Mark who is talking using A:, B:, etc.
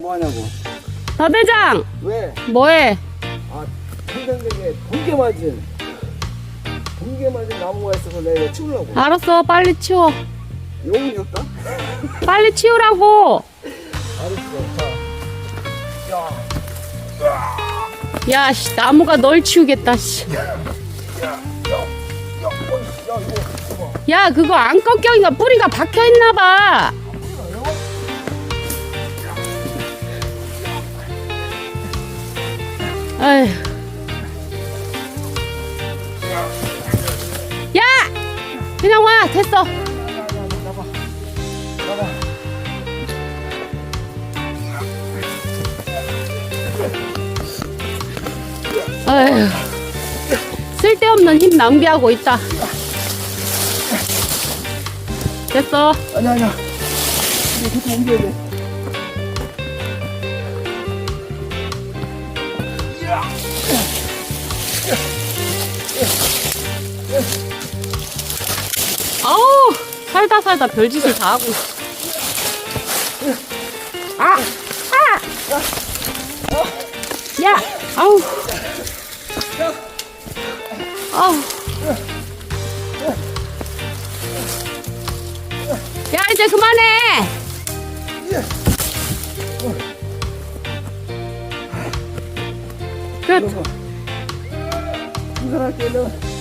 A: 뭐하냐고.
B: 더 대장
A: 왜?
B: 뭐해?
A: 아, 평생대에 번개 맞은, 번개 맞은 나무가 있어서 내가 치우려고.
B: 알았어 빨리 치워
A: 용이 없다?
B: 빨리 치우라고
A: 알았어. 자,
B: 야 씨, 나무가 널 치우겠다 씨.
A: 야,
B: 그거 안 꺾여니까 뿌리가 박혀있나봐 아휴. 야! 그냥 와. 됐어. 아휴. 쓸데없는 힘 낭비하고 있다. 됐어.
A: 아니야, 아니야. 이거 옮겨야 돼.
B: 아우 살다 살다 별짓을 다 하고 있어. 아! 아! 야! 아우! 아우! 야 이제 그만해! 끝!
A: 이거 할게, 너.